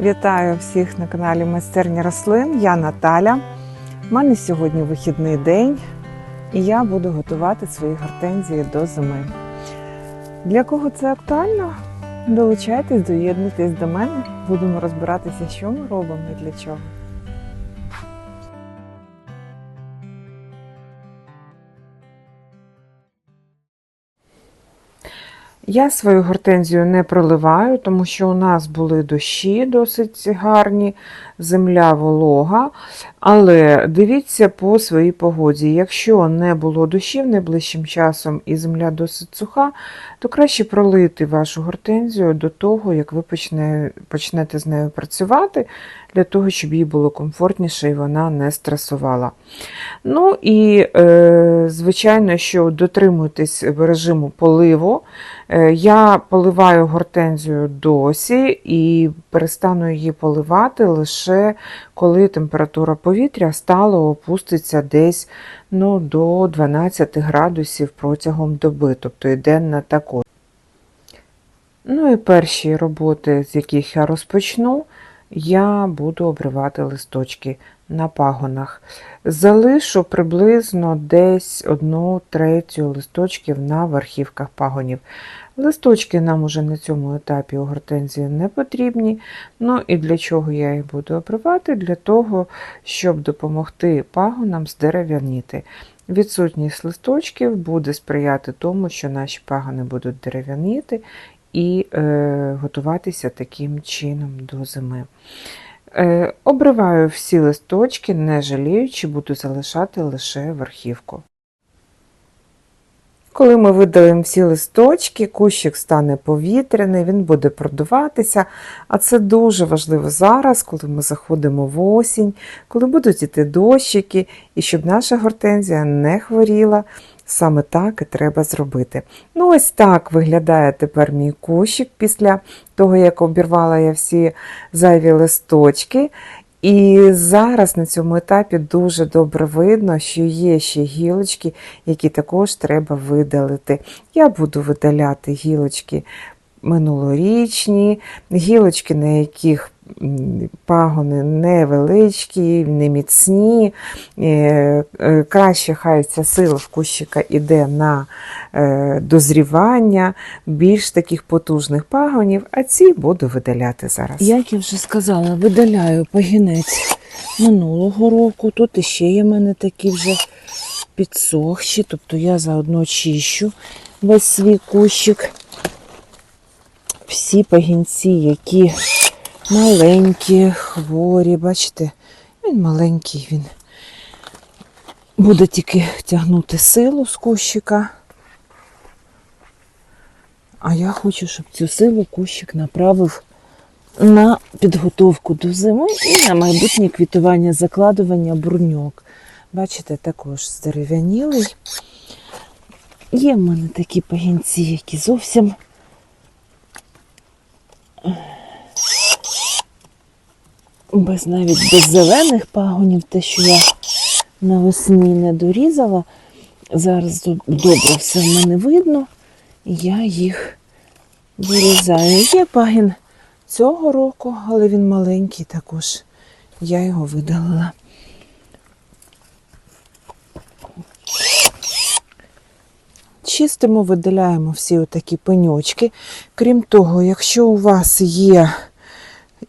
Вітаю всіх на каналі Майстерні рослин. Я Наталя. У мене сьогодні вихідний день, і я буду готувати свої гортензії до зими. Для кого це актуально? Долучайтесь, доєднуйтесь до мене. Будемо розбиратися, що ми робимо і для чого. Я свою гортензію не проливаю, тому що у нас були дощі досить гарні, земля волога. Але дивіться по своїй погоді. Якщо не було дощів найближчим часом і земля досить суха, то краще пролити вашу гортензію до того, як ви почне, почнете з нею працювати, для того, щоб їй було комфортніше і вона не стресувала. Ну і, е, звичайно, що дотримуйтесь режиму поливу. Е, Я поливаю гортензію досі і перестану її поливати лише коли температура повітря стало опуститься десь ну, до 12 градусів протягом доби, тобто і денна також. Ну і перші роботи, з яких я розпочну, я буду обривати листочки на пагонах. Залишу приблизно десь одну третю листочків на верхівках пагонів. Листочки нам уже на цьому етапі у гортензії не потрібні. Ну і для чого я їх буду обривати? Для того, щоб допомогти пагонам здерев'яніти. Відсутність листочків буде сприяти тому, що наші пагони будуть дерев'яніти і е, готуватися таким чином до зими. Е, обриваю всі листочки, не жаліючи, буду залишати лише верхівку. Коли ми видалимо всі листочки, кущик стане повітряний, він буде продуватися. А це дуже важливо зараз, коли ми заходимо в осінь, коли будуть іти дощики, і щоб наша гортензія не хворіла. Саме так і треба зробити. Ну, ось так виглядає тепер мій кущик після того, як обірвала я всі зайві листочки. І зараз на цьому етапі дуже добре видно, що є ще гілочки, які також треба видалити. Я буду видаляти гілочки минулорічні, гілочки, на яких пагони невеличкі, не міцні. Е, е, Краще хай ця сила в кущика йде на е, дозрівання більш таких потужних пагонів, а ці буду видаляти зараз. Як я вже сказала, видаляю пагінець минулого року. Тут іще є в мене такі вже підсохші, тобто я заодно чищу весь свій кущик. Всі пагінці, які маленькі, хворі, бачите, він маленький, він буде тільки тягнути силу з кущика. А я хочу, щоб цю силу кущик направив на підготовку до зими і на майбутнє квітування, закладування бурньок. Бачите, також здерев'янілий. Є в мене такі пагінці, які зовсім без навіть без зелених пагонів, те, що я навесні не дорізала. Зараз добре все в мене видно, і я їх вирізаю. Є пагін цього року, але він маленький також. Я його видалила. Чистимо, видаляємо всі отакі пеньочки. Крім того, якщо у вас є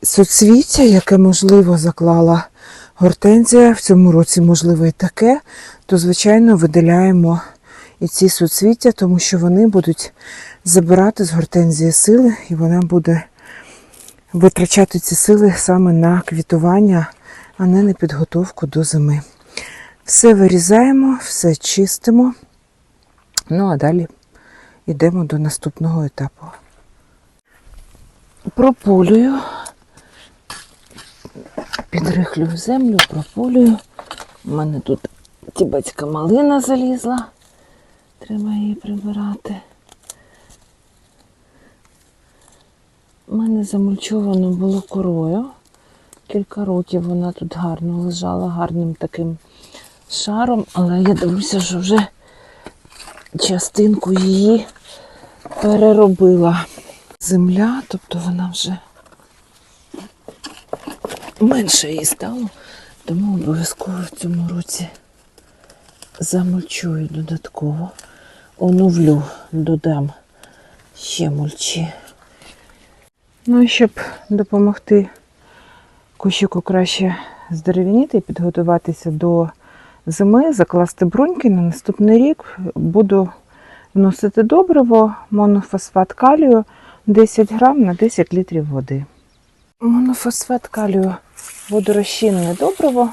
соцвіття, яке, можливо, заклала гортензія, в цьому році, можливо, і таке, то, звичайно, видаляємо і ці соцвіття, тому що вони будуть забирати з гортензії сили, і вона буде витрачати ці сили саме на квітування, а не на підготовку до зими. Все вирізаємо, все чистимо. Ну, а далі йдемо до наступного етапу. Прополюю, підрихлюю землю, прополюю. У мене тут тібетська малина залізла. Треба її прибирати. У мене замульчовано було корою. Кілька років вона тут гарно лежала, гарним таким шаром, але я дивлюся, що вже частинку її переробила. Земля, тобто вона вже менше її стало, тому обов'язково в цьому році замульчую додатково. Оновлю, додам ще мульчі. Ну і щоб допомогти кущику краще здерев'яніти і підготуватися до зими, закласти бруньки на наступний рік буду вносити добриво, монофосфат калію 10 грам на 10 літрів води. Монофосфат калію водорозчинне добриво,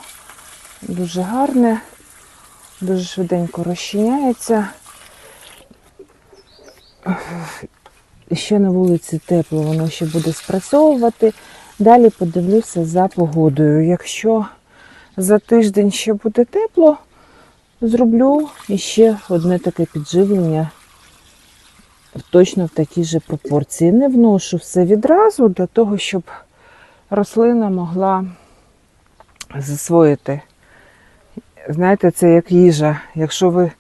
дуже гарне, дуже швиденько розчиняється. Ще на вулиці тепло, воно ще буде спрацьовувати. Далі подивлюся за погодою. Якщо за тиждень ще буде тепло, зроблю іще одне таке підживлення точно в такій же пропорції. Не вношу все відразу для того, щоб рослина могла засвоїти. Знаєте, це як їжа. Якщо ви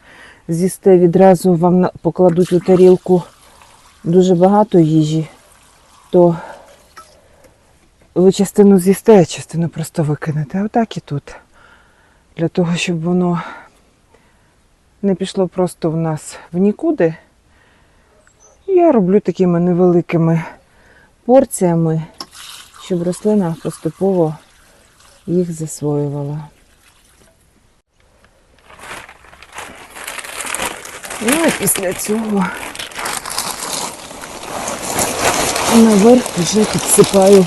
з'їсте відразу, вам покладуть у тарілку дуже багато їжі, то ви частину з'їсте, а частину просто викинете. А Отак і тут. Для того, щоб воно не пішло просто в нас в нікуди, я роблю такими невеликими порціями, щоб рослина поступово їх засвоювала. Ну і після цього наверх вже підсипаю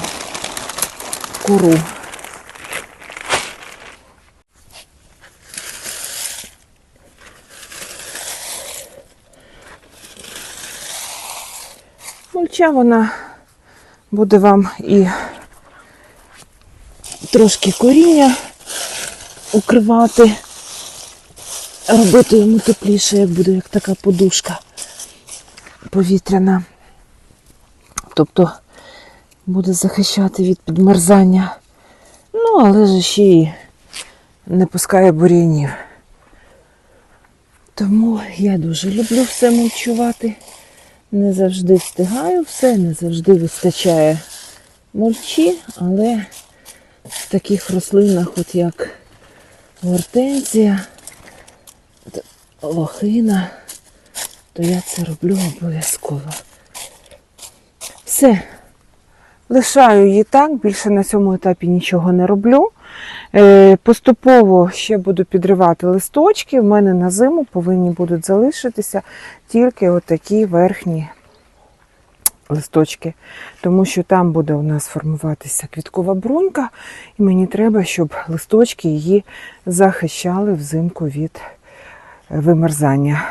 кору. Мульча вона буде вам і трошки коріння укривати, робити йому тепліше, як буде як така подушка повітряна. Тобто буде захищати від підмерзання. Ну, але ж ще й не пускає бур'янів. Тому я дуже люблю все мульчувати. Не завжди встигаю все, не завжди вистачає мульчі, але в таких рослинах, от як гортензія, лохина, то я це роблю обов'язково. Все. Лишаю її так, більше на цьому етапі нічого не роблю. Е, Поступово ще буду підривати листочки. В мене на зиму повинні будуть залишитися тільки отакі верхні листочки, тому що там буде у нас формуватися квіткова брунька, і мені треба, щоб листочки її захищали взимку від е, вимерзання.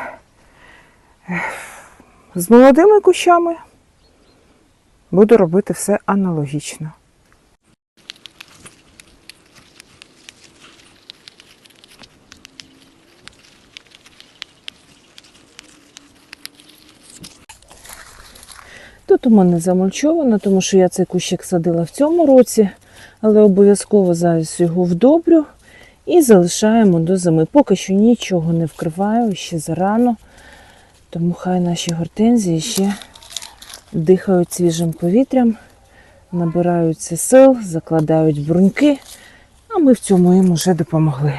З молодими кущами буду робити все аналогічно. Тут у мене замульчовано, тому що я цей кущик садила в цьому році, але обов'язково зараз його вдобрю і залишаємо до зими. Поки що нічого не вкриваю, ще зарано, тому хай наші гортензії ще дихають свіжим повітрям, набираються сил, закладають бруньки, а ми в цьому їм уже допомогли.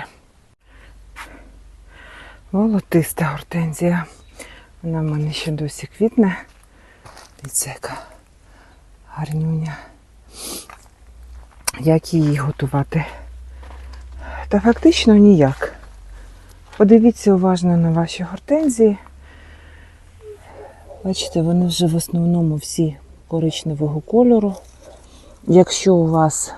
Волотиста гортензія. Вона в мене ще досі квітне. Дивіться, яка гарнюня. Як її готувати? Та фактично ніяк. Подивіться уважно на ваші гортензії. Бачите, вони вже в основному всі коричневого кольору. Якщо у вас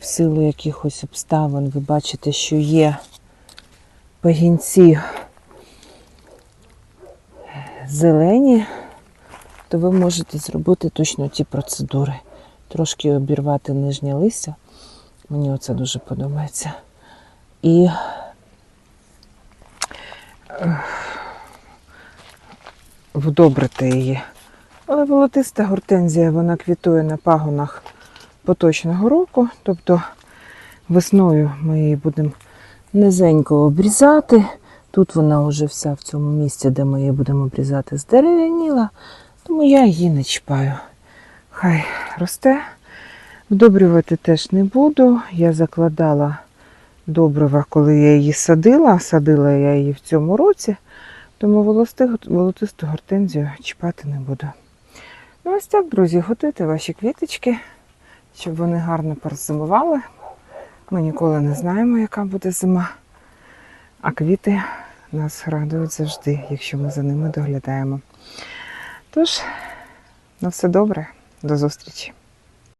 в силу якихось обставин ви бачите, що є пагінці зелені, то ви можете зробити точно ті процедури. Трошки обірвати нижнє листя. Мені оце дуже подобається. І вдобрити її. Але волотиста гортензія, вона квітує на пагонах поточного року. Тобто весною ми її будемо низенько обрізати. Тут вона вже вся в цьому місці, де ми її будемо обрізати, здерев'яніла, тому я її не чіпаю. Хай росте. Вдобрювати теж не буду. Я закладала добрива, коли я її садила. Садила я її в цьому році, тому волотисту гортензію чіпати не буду. Ну, ось так, друзі, готуйте ваші квіточки, щоб вони гарно перезимували. Ми ніколи не знаємо, яка буде зима. А квіти нас радують завжди, якщо ми за ними доглядаємо. Тож, на все добре, до зустрічі!